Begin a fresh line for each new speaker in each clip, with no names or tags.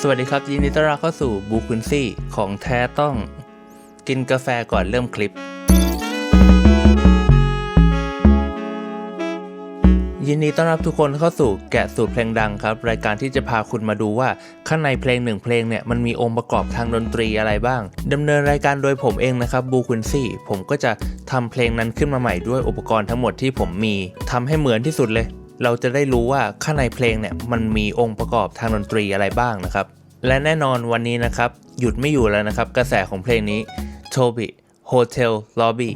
สวัสดีครับ ยินดีต้อนรับเข้าสู่บูคุนซี่ของแท้ต้องกินกาแฟก่อนเริ่มคลิป ยินดีต้อนรับทุกคนเข้าสู่แกะสูตรเพลงดังครับ รายการที่จะพาคุณมาดูว่า ข้างในเพลงหนึ่งเพลงเนี่ยมันมีองค์ประกอบทางดนตรีอะไรบ้างดำเนินรายการโดยผมเองนะครับบูคุนซี่ผมก็จะทำเพลงนั้นขึ้นมาใหม่ด้วยอุปกรณ์ทั้งหมดที่ผมมีทำให้เหมือนที่สุดเลย เราจะได้รู้ว่าข้างในเพลงเนี่ยมันมีองค์ประกอบทางดนตรีอะไรบ้างนะครับ และแน่นอนวันนี้นะครับ หยุดไม่อยู่แล้วนะครับ กระแสของเพลงนี้ Toby Hotel Lobby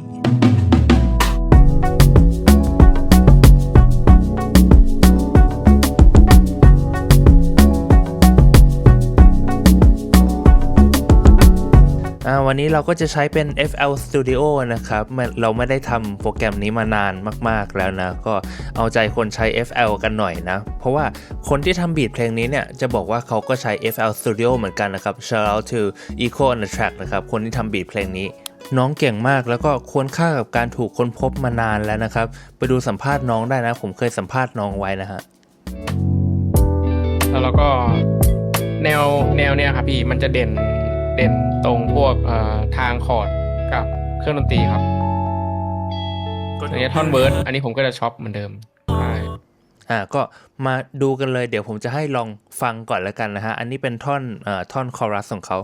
วันนี้เราก็จะใช้เป็น FL Studio นะครับ เราไม่ได้ทำโปรแกรมนี้มานานมากๆแล้วนะ ก็เอาใจคนใช้ FL กันหน่อยนะ เพราะว่าคนที่ทำบีทเพลงนี้เนี่ย จะบอกว่าเขาก็ใช้ FL Studio เหมือนกันนะครับ Shout out to Echo on the Track นะครับ คนที่ทำบีทเพลงนี้น้องเก่งมากแล้วก็ควรค่ากับการถูกค้นพบมานานแล้วนะครับ ไปดูสัมภาษณ์น้องได้นะ ผมเคยสัมภาษณ์น้องไว้นะฮะ
แล้วเราก็แนวแนวเนี้ยครับพี่มันจะเด่น ด่นตรงพวกเอ่อทางคอร์ดกับเครื่องดนตรีครับอันนี้ท่อนเวิร์ดอันนี้ผมก็จะช็อปเหมือนเดิมใช่
อ่าก็มาดูกันเลยเดี๋ยวผมจะให้ลองฟังก่อนแล้วกันนะฮะ อันนี้เป็นท่อนเอ่อท่อนคอรัสของเขา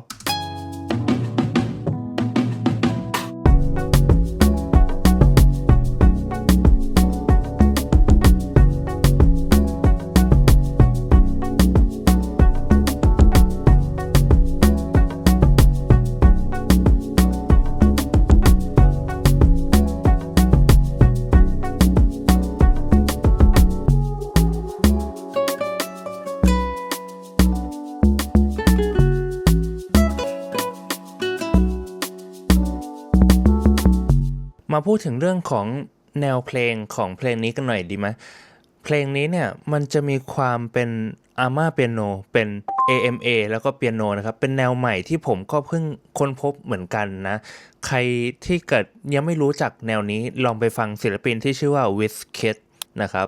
มาพูดถึงเรื่องของแนวเพลงของเพลงนี้กันหน่อยดีไหมเพลงนี้เนี่ยมันจะมีความเป็นอาม่าเปียโนเป็น AMA แล้วก็เปียโนนะครับ เป็นแนวใหม่ที่ผมก็เพิ่งค้นพบเหมือนกันนะ ใครที่เกิดยังไม่รู้จักแนวนี้ลองไปฟังศิลปินที่ชื่อว่า w i z k i d นะครับ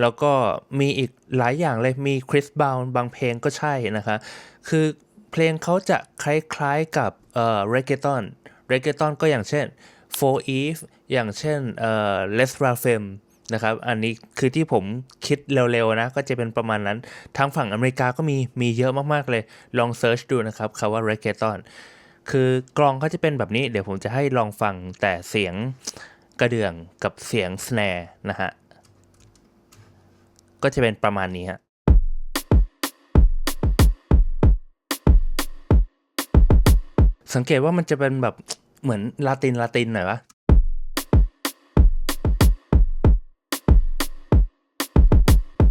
แล้วก็มีอีกหลายอย่างเลยมีคริสบาวบางเพลงก็ใช่นะคะ คือเพลงเขาจะคล้ายๆกับเอ่อเรเกตอนเรเกตอนก็อย่างเช่น for Eve อย่างเช่นเอ่อ Les r a f e m นะครับ อันนี้คือที่ผมคิดเร็วๆนะ ก็จะเป็นประมาณนั้น ทางฝั่งอเมริกาก็มี มีเยอะมากๆเลย ลองเซิร์ชดูนะครับคำว่า reggaeton คือกลองเขาจะเป็นแบบนี้ เดี๋ยวผมจะให้ลองฟังแต่เสียงกระเดื่องกับเสียงสแนร์นะฮะ ก็จะเป็นประมาณนี้ฮะสังเกตว่ามันจะเป็นแบบ เหมือนลาตินลาตินหน่อยวะ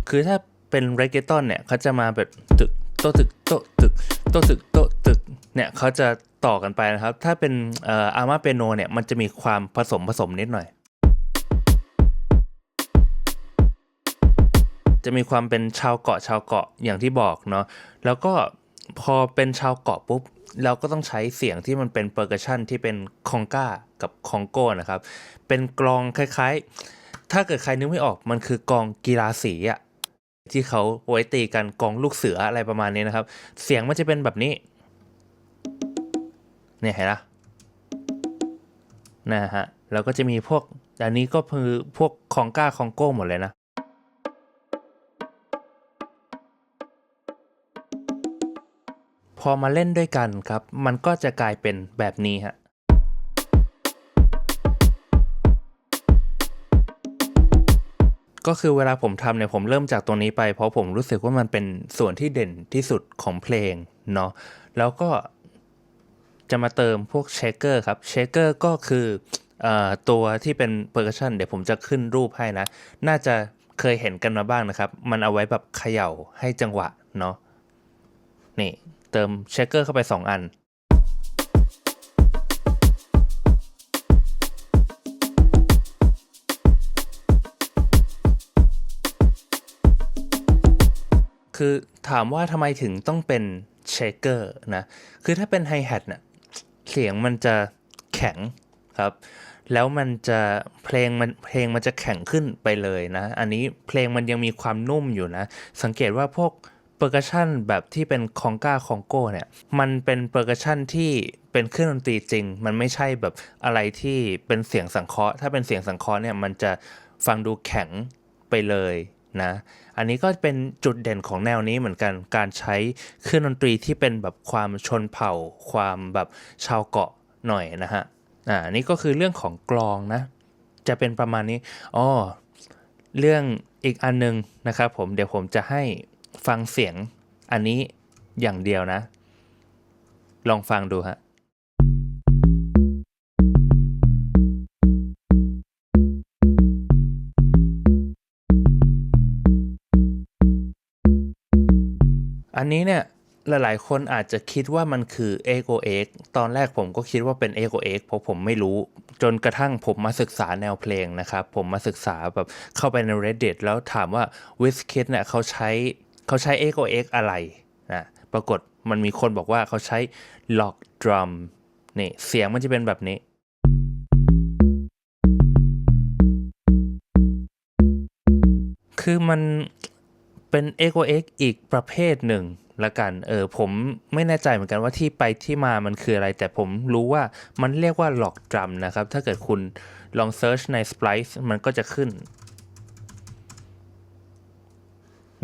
คือถ้าเป็นเรเกตอนเนี่ยเขาจะมาแบบตึกโตะตึกโตะตึกโตตึกโตะตึกเนี่ยเขาจะต่อกันไปนะครับ ถ้าเป็นอ่ออามาเปโนเนี่ยมันจะมีความผสมผสมนิดหน่อย จะมีความเป็นชาวเกาะชาวเกาะอย่างที่บอกเนาะแล้วก็พอเป็นชาวเกาะปุ๊บ เราก็ต้องใช้เสียงที่มันเป็นเปอร์กชันที่เป็นคองก้ากับคองโก้นะครับ เป็นกลองคล้ายๆ ถ้าเกิดใครนึกไม่ออกมันคือกลองกีฬาสีอะที่เขาไว้ตีกันกลองลูกเสืออะไรประมาณนี้นะครับ เสียงมันจะเป็นแบบนี้ เนี่ยเห็นละนะฮะแล้วก็จะมีพวกอันนี้ก็คือพวกคองก้าคองโก้หมดเลยนะ พอมาเล่นด้วยกันครับ มันก็จะกลายเป็นแบบนี้ฮะก็คือเวลาผมทำเนี่ยผมเริ่มจากตรงนี้ไป เพราะผมรู้สึกว่ามันเป็นส่วนที่เด่นที่สุดของเพลงเนาะแล้วก็จะมาเติมพวกเชคเกอร์ครับเชคเกอร์ก็คืออตัวที่เป็นเ e อร์ s ชันเดี๋ยวผมจะขึ้นรูปให้นะ น่าจะเคยเห็นกันมาบ้างนะครับ มันเอาไว้แบบเขย่าให้จังหวะเนาะนี่ เติมเชคเกอร์เข้าไป 2 อัน คือถามว่าทำไมถึงต้องเป็นเชคเกอร์นะ คือถ้าเป็นไฮแฮทเนี่ยเสียงมันจะแข็งครับแล้วมันจะเพลงมันเพลงมันจะแข็งขึ้นไปเลยนะ อันนี้เพลงมันยังมีความนุ่มอยู่นะ สังเกตว่าพวก เปอร์คัชชันแบบที่เป็นคองกาคองโกเนี่ย มันเป็นเปอร์คัชชันที่เป็นเครื่องดนตรีจริง มันไม่ใช่แบบอะไรที่เป็นเสียงสังเคราะห์ ถ้าเป็นเสียงสังเคราะห์เนี่ยมันจะฟังดูแข็งไปเลยนะ อันนี้ก็เป็นจุดเด่นของแนวนี้เหมือนกัน การใช้เครื่องดนตรีที่เป็นแบบความชนเผ่า ความแบบชาวเกาะหน่อยนะฮะ อ่า นี่ก็คือเรื่องของกลองนะ จะเป็นประมาณนี้ อ๋อ เรื่องอีกอันหนึงนะครับผม เดี๋ยวผมจะให้ ฟังเสียงอันนี้อย่างเดียวนะ ลองฟังดูฮะอันนี้เนี่ยหลายๆ คนอาจจะคิดว่ามันคือ Ego X ตอนแรกผมก็คิดว่าเป็น Ego X เพราะผมไม่รู้ จนกระทั่งผมมาศึกษาแนวเพลงนะครับ ผมมาศึกษาแบบเข้าไปใน Reddit แล้วถามว่า w i z k i d เนี่ยเขาใช้ เขาใช้ Ego X อะไรนะปรากฏมันมีคนบอกว่าเขาใช้ Lock Drum นี่เสียงมันจะเป็นแบบนี้ คือมันเป็น Ego X อีกประเภทหนึ่งละกัน เออผมไม่แน่ใจเหมือนกันว่าที่ไปที่มามันคืออะไร แต่ผมรู้ว่ามันเรียกว่าหลอกดรัมนะครับ ถ้าเกิดคุณลองเซิร์ชใน Splice มันก็จะขึ้น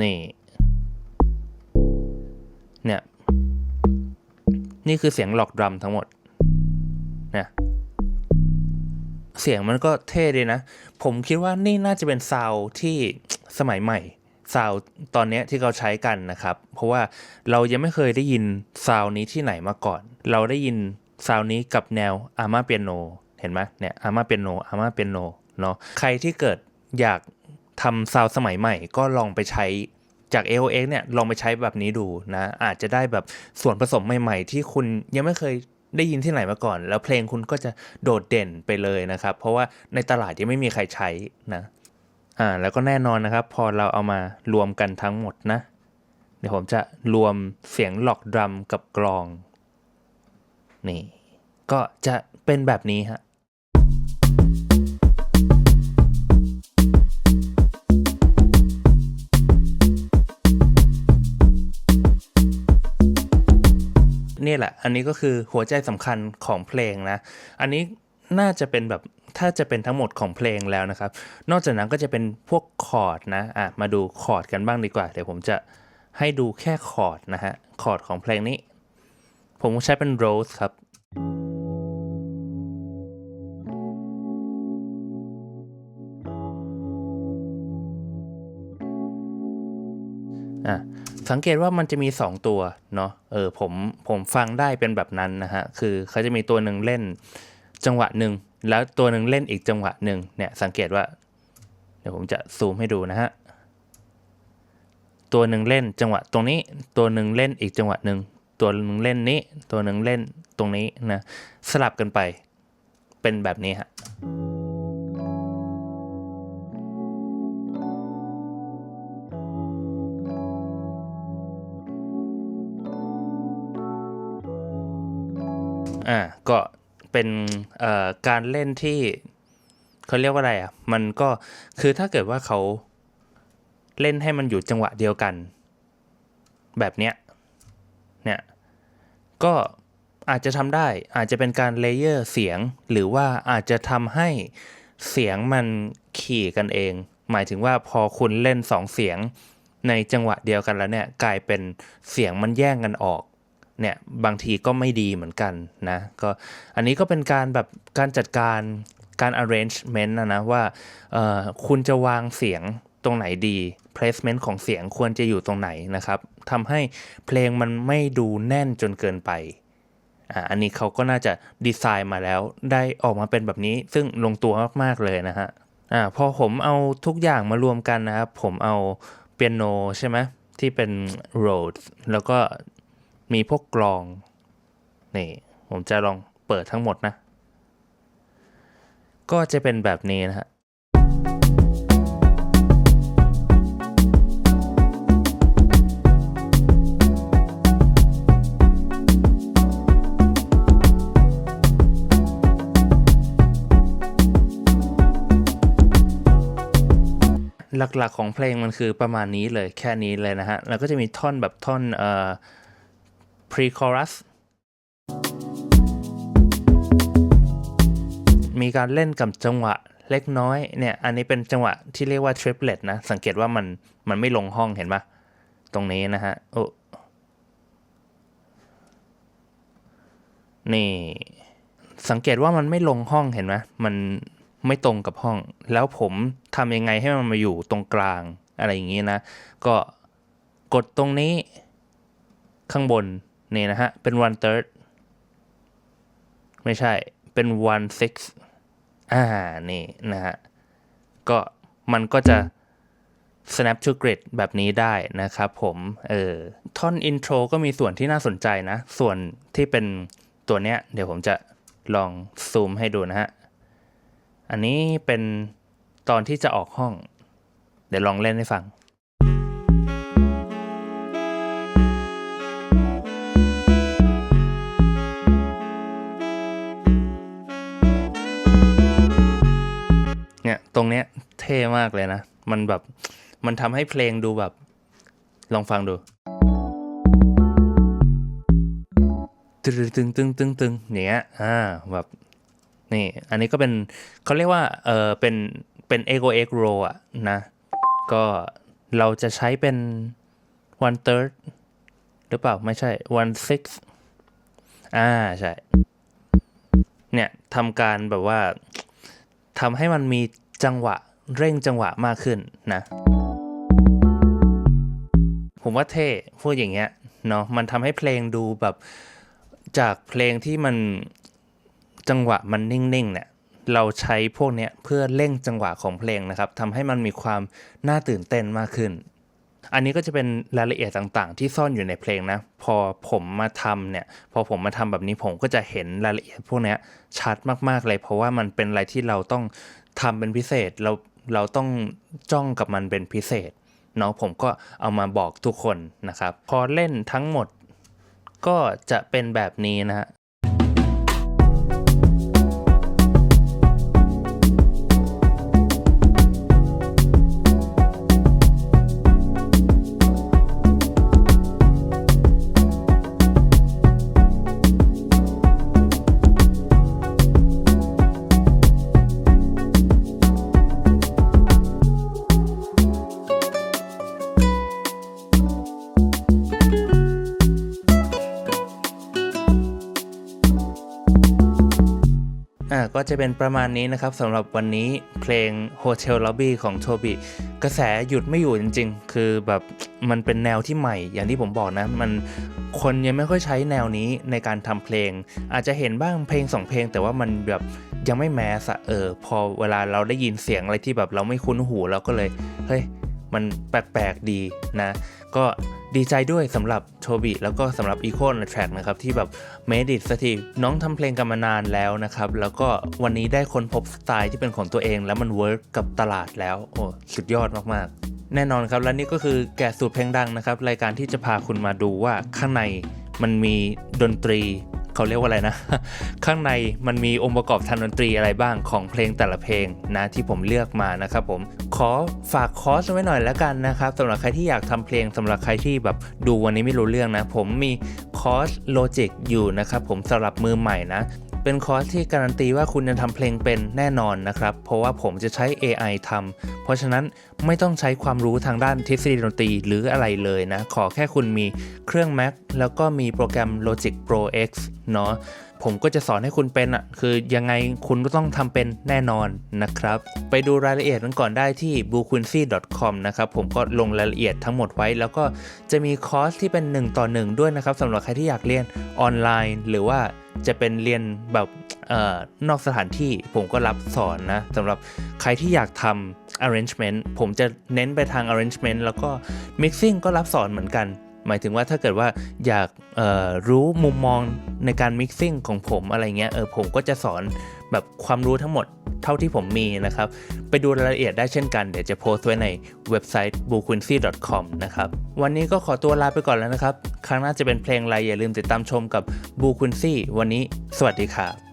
นี่ เนี่ย นี่คือเสียงหลอกดรัมทั้งหมดเนี่ยเสียงมันก็เท่ดีนะ ผมคิดว่านี่น่าจะเป็นซาวที่สมัยใหม่ซาวตอนนี้ที่เขาใช้กันนะครับ เพราะว่าเรายังไม่เคยได้ยินซาวนี้ที่ไหนมาก่อน เราได้ยินซาวนี้กับแนวอาม่าเปียโน เห็นไหมเนี่ยอาม่าเปียโนอาม่าเปียโนเนาะใครที่เกิดอยากทำซาวสมัยใหม่ ก็ลองไปใช้ จาก AOX เนี่ยลองไปใช้แบบนี้ดูนะ อาจจะได้แบบส่วนผสมใหม่ๆ ที่คุณยังไม่เคยได้ยินที่ไหนมาก่อน แล้วเพลงคุณก็จะโดดเด่นไปเลยนะครับ เพราะว่าในตลาดยังไม่มีใครใช้นะอ่าแล้วก็แน่นอนนะครับ พอเราเอามารวมกันทั้งหมดนะ เดี๋ยวผมจะรวมเสียงหลอกดรัมกับกลอง นี่ ก็จะเป็นแบบนี้ฮะ นี่แหละ อันนี้ก็คือหัวใจสำคัญของเพลงนะ อันนี้น่าจะเป็นแบบถ้าจะเป็นทั้งหมดของเพลงแล้วนะครับ นอกจากนั้นก็จะเป็นพวกคอร์ดนะอะมาดูคอร์ดกันบ้างดีกว่า เดี๋ยวผมจะให้ดูแค่คอร์ดนะฮะ คอร์ดของเพลงนี้ ผมใช้เป็นโรสครับ สังเกตว่ามันจะมี 2 ตัวเนาะเออผมผมฟังได้เป็นแบบนั้นนะฮะคือเขาจะมีตัวหนึ่งเล่นจังหวะหนึ่งแล้วตัวหนึ่งเล่นอีกจังหวะหนึ่งเนี่ยสังเกตว่า เดี๋ยวผมจะซูมให้ดูนะฮะตัวหนึ่งเล่นจังหวะตรงนี้ ตัวหนึ่งเล่นอีกจังหวะหนึ่งตัวหนึ่งเล่นนี้ ตัวหนึ่งเล่นตรงนี้นะสลับกันไปเป็นแบบนี้ฮะ อ่าก็เป็นเอ่อการเล่นที่เขาเรียกว่าอะไรอะ มันก็คือถ้าเกิดว่าเขาเล่นให้มันอยู่จังหวะเดียวกัน แบบเนี้ยเนี่ยก็อาจจะทำได้อาจจะเป็นการเลเยอร์เสียง หรือว่าอาจจะทำให้เสียงมันขี่กันเอง หมายถึงว่าพอคุณเล่นสองเสียงในจังหวะเดียวกันแล้วเนี่ย กลายเป็นเสียงมันแย่งกันออก เนี่ยบางทีก็ไม่ดีเหมือนกันนะก็อันนี้ก็เป็นการแบบการจัดการการ arrangement นะนะว่าคุณจะวางเสียงตรงไหนดี placement ของเสียงควรจะอยู่ตรงไหนนะครับทำให้เพลงมันไม่ดูแน่นจนเกินไปอันนี้เขาก็น่าจะดีไซน์มาแล้วได้ออกมาเป็นแบบนี้ซึ่งลงตัวมากๆเลยนะฮะอ่าพอผมเอาทุกอย่างมารวมกันนะครับ ผมเอาเปียโนใช่ไหมที่เป็น Rhodes แล้วก็ มีพวกกลอง นี่ ผมจะลองเปิดทั้งหมดนะ ก็จะเป็นแบบนี้นะฮะหลักๆของเพลงมันคือประมาณนี้เลยแค่นี้เลยนะฮะ แล้วก็จะมีท่อนแบบท่อนเอ่อ pre-chorus มีการเล่นกับจังหวะเล็กน้อยเนี่ย อันนี้เป็นจังหวะที่เรียกว่า triplet นะ สังเกตว่ามันมันไม่ลงห้องเห็นปะตรงนี้นะฮะ โอ้ นี่ สังเกตว่ามันไม่ลงห้องเห็นไหมมันไม่ตรงกับห้อง แล้วผมทำยังไงให้มันมาอยู่ตรงกลางอะไรอย่างนี้นะ ก็กดตรงนี้ข้างบน นี่นะฮะ เป็น one third ไม่ใช่ เป็น one six อ่า นี่นะฮะ ก็มันก็จะ snap to grid แบบนี้ได้นะครับผม เออ ท่อน intro ก็มีส่วนที่น่าสนใจนะ ส่วนที่เป็นตัวเนี้ย เดี๋ยวผมจะลองซูมให้ดูนะฮะ อันนี้เป็นตอนที่จะออกห้อง เดี๋ยวลองเล่นให้ฟัง ตรงเนี้ยเท่มากเลยนะ มันแบบมันทำให้เพลงดูแบบ ลองฟังดูตึงตึงตึงตึงตึงอย่างเนี้ยอ่าแบบนี่อันนี้ก็เป็นเขาเรียกว่าเออเป็นเป็น ego egg roll อะนะ ก็เราจะใช้เป็น one third หรือเปล่า ไม่ใช่ one six อ่า ใช่ เนี่ยทำการแบบว่าทำให้มันมี จังหวะเร่งจังหวะมากขึ้นนะ ผมว่าเท่พูดอย่างเงี้ยเนาะมันทำให้เพลงดูแบบจากเพลงที่มันจังหวะมันนิ่งๆเนี่ยเราใช้พวกเนี้ยเพื่อเร่งจังหวะของเพลงนะครับทำให้มันมีความน่าตื่นเต้นมากขึ้น อันนี้ก็จะเป็นรายละเอียดต่างๆ ที่ซ่อนอยู่ในเพลงนะ พอผมมาทำเนี่ย พอผมมาทำแบบนี้ผมก็จะเห็นรายละเอียดพวกเนี้ยชัดมากๆเลย เพราะว่ามันเป็นอะไรที่เราต้อง ทำเป็นพิเศษเราเราต้องจ้องกับมันเป็นพิเศษเนาะผมก็เอามาบอกทุกคนนะครับ พอเล่นทั้งหมดก็จะเป็นแบบนี้นะ อ่าก็จะเป็นประมาณนี้นะครับสำหรับวันนี้เพลง Hotel Lobby ของโทบิกระแสหยุดไม่อยู่จริง ๆ คือแบบมันเป็นแนวที่ใหม่ อย่างที่ผมบอกนะ มันคนยังไม่ค่อยใช้แนวนี้ในการทำเพลง อาจจะเห็นบ้างเพลงสองเพลง แต่ว่ามันแบบยังไม่แมสอะเออพอเวลาเราได้ยินเสียงอะไรที่แบบเราไม่คุ้นหูเราก็เลยเฮ้ย มันแปลกๆดีนะ ก็ดีใจด้วยสำหรับโทบิแล้วก็สำหรับ Eco on the Track นะครับ ที่แบบเมดิตสักทีน้องทำเพลงกันมานานแล้วนะครับ แล้วก็วันนี้ได้ค้นพบสไตล์ที่เป็นของตัวเอง แล้วมันเวิร์กกับตลาดแล้ว โอ้ สุดยอดมากๆ แน่นอนครับ และนี่ก็คือแกะสูตรเพลงดังนะครับ รายการที่จะพาคุณมาดูว่าข้างในมันมีดนตรี เขาเรียกว่าอะไรนะ ข้างในมันมีองค์ประกอบทางดนตรีอะไรบ้างของเพลงแต่ละเพลงนะที่ผมเลือกมานะครับผมขอฝากคอร์สไว้หน่อยแล้วกันนะครับสำหรับใครที่อยากทำเพลงสำหรับใครที่แบบดูวันนี้ไม่รู้เรื่องนะ ผมมีคอร์สโลจิกอยู่นะครับผมสำหรับมือใหม่นะ เป็นคอร์สที่การันตีว่าคุณจะทำเพลงเป็นแน่นอนนะครับ เพราะว่าผมจะใช้ AI ทำเพราะฉะนั้นไม่ต้องใช้ความรู้ทางด้านทฤษฎีดนตรีหรืออะไรเลยนะ ขอแค่คุณมีเครื่อง Mac แล้วก็มีโปรแกรม Logic Pro X เนาะ ผมก็จะสอนให้คุณเป็นอะคือยังไงคุณก็ต้องทำเป็นแน่นอนนะครับ ไปดูรายละเอียดกันก่อนได้ที่ b u q u i n c y c o m นะครับผมก็ลงรายละเอียดทั้งหมดไว้ แล้วก็จะมีคอร์สที่เป็น 1 ต่อ 1 ด้วยนะครับสำหรับใครที่อยากเรียนออนไลน์ หรือว่าจะเป็นเรียนแบบเอ่อนอกสถานที่ผมก็รับสอนนะสำหรับใครที่อยากทำ arrangement ผมจะเน้นไปทาง arrangement แล้วก็ mixing ก็รับสอนเหมือนกัน หมายถึงว่าถ้าเกิดว่าอยากรู้มุมมองในการ mixing ของผมอะไรเงี้ยเออผมก็จะสอนแบบความรู้ทั้งหมดเท่าที่ผมมีนะครับ ไปดูรายละเอียดได้เช่นกัน เดี๋ยวจะโพสต์ไว้ในเว็บไซต์ b u q u i n c y c o m นะครับ วันนี้ก็ขอตัวลาไปก่อนแล้วนะครับ ครั้งหน้าจะเป็นเพลงอะไรอย่าลืมติดตามชมกับ b u q u i n c y วันนี้ สวัสดีครับ